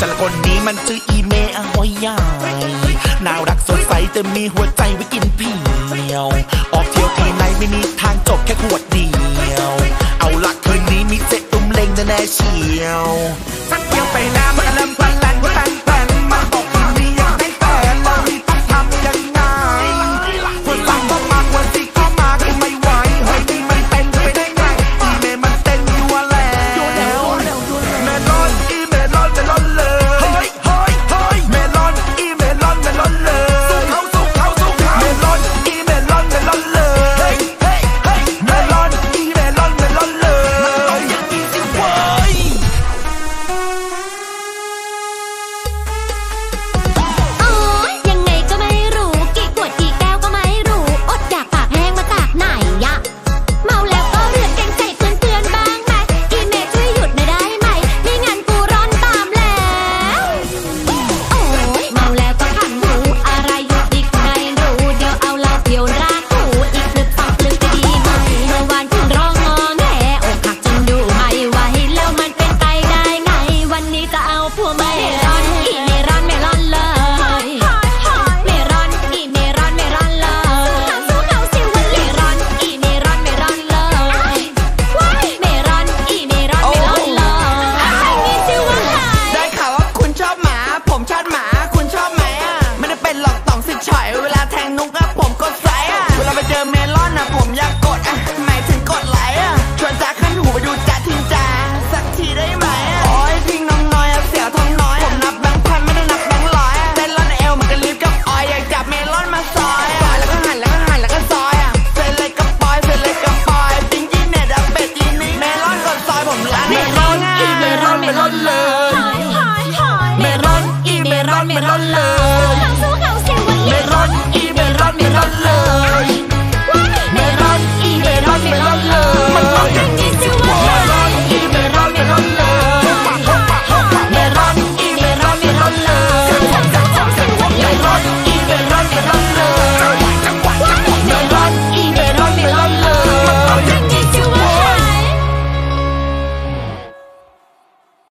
จันละคนนี้มันชื่ออีเมอหอยใหญ่น่ารักสดใสแต่มีหัวใจไว้กินเพียว ออกเที่ยวปีไหนไม่มีทางจบแค่ขวดเดียว เอาละคืนนี้มีเซ็ตตุ้มเล็งแน่เชียวสักเที่ยวไปแล้วมันเริ่มพลัน อนอะผมอยากกดอะหมายถึงกดไลค์อะชวนจ้าขึ้นหูไปดูจ้าทิ้งจ้าสักทีได้ไหมอะโอ้ยทิ้งน้องน้อยอะเสียวทองน้อย ผมนับแบงค์พันไม่ได้นับแบงค์ร้อยอะเต้นรอนเอวเหมันกันลิฟต์กับออยอยากจับเมลอนมาซอยซอยแล้วก็หั่นแล้วก็หั่นแล้วก็ซอยอะเซนเล็กกับปอยเซนเล็กกับปอยจริงจีเน็ตอะเป็ดจีนี่เมลอนกดซอยผมรักเมรอนอีเมรอนเมรอนเลยเมลอนอีเมลอนเมลอนเลย